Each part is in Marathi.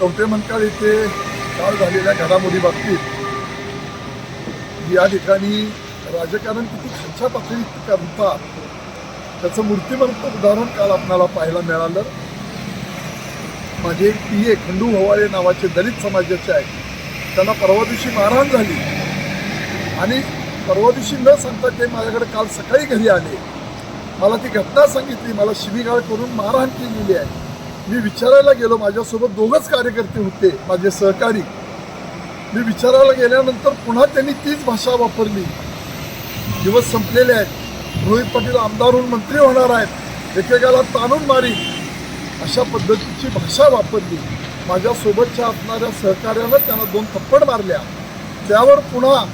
कवठे येथे काल झालेल्या घडामोडी बाबतीत या ठिकाणी राजकारण किती खालच्या पातळीत करतात त्याचं मूर्तिमंत उदाहरण काल आपणाला पाहायला मिळालं. माझे एक पी ए खंडू हवाळे नावाचे दलित समाजाचे आहेत. त्यांना परवा दिवशी मारहाण झाली. आणि परवा दिवशी न सांगता ते माझ्याकडे काल सकाळी घरी आले. मला ती घटना सांगितली. मला शिवीगाळ करून मारहाण केलेली आहे. मी विचारायला गेलो माझ्यासोबत दोघंच कार्यकर्ते होते माझे सहकारी. मी विचारायला गेल्यानंतर पुन्हा त्यांनी तीच भाषा वापरली. दिवस संपलेले आहेत. रोहित पाटील आमदार होऊन मंत्री होणार आहेत. एकेकाला ताणून मारी. अशा पद्धतीची भाषा वापरली. माझ्यासोबतच्या असणाऱ्या सहकार्यानं त्यांना दोन थप्पड मारल्या. त्यावर पुन्हा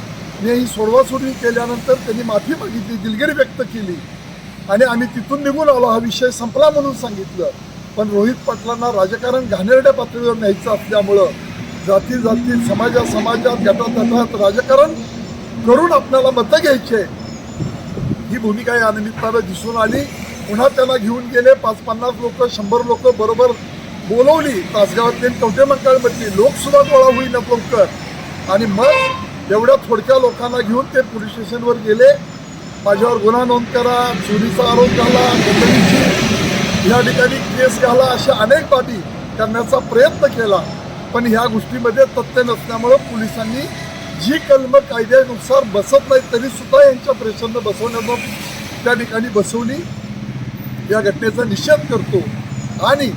मी ही सोडवासोडवी केल्यानंतर त्यांनी माफी मागितली दिलगिरी व्यक्त केली. आणि आम्ही तिथून निघून आलो. हा विषय संपला म्हणून सांगितलं. पण रोहित पाटलांना राजकारण घाणेरड्या पातळीवर न्यायचं असल्यामुळं जाती जाती समाजा समाजात गटातटात राजकारण करून आपल्याला मतं घ्यायचे. ही भूमिका या निमित्तानं दिसून आली. पुन्हा त्यांना घेऊन गेले. पाच पन्नास लोक शंभर लोक बरोबर बोलवली. तासगावातली कवठे मंकाळमधली लोकसुद्धा गोळा होईनात लवकर आणि मग एवढ्या थोडक्या लोकांना घेऊन ते पोलीस स्टेशनवर गेले. माझ्यावर गुन्हा नोंद करा. चोरीचा आरोप झाला कोंबडीची या ठिकाणी केस घाला अशा अनेक बाबी करण्याचा प्रयत्न केला. पण ह्या गोष्टीमध्ये तथ्य नसल्यामुळं पोलिसांनी जी कलम कायद्यानुसार बसत नाही तरी सुद्धा यांच्या प्रेशरनं बसवण्याचा त्या ठिकाणी बसवली या घटनेचा निषेध करतो. आणि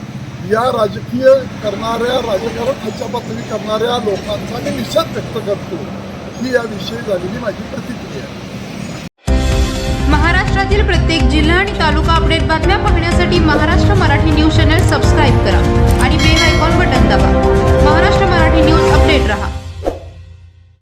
या राजकीय करणाऱ्या राजकारण खालच्या पातळी करणाऱ्या लोकांचा मी निषेध व्यक्त करतो. ही याविषयी झालेली माझी प्रतिक्रिया महाराष्ट्रातील प्रत्येक जिल्हा आणि तालुका अपडेट बातम्या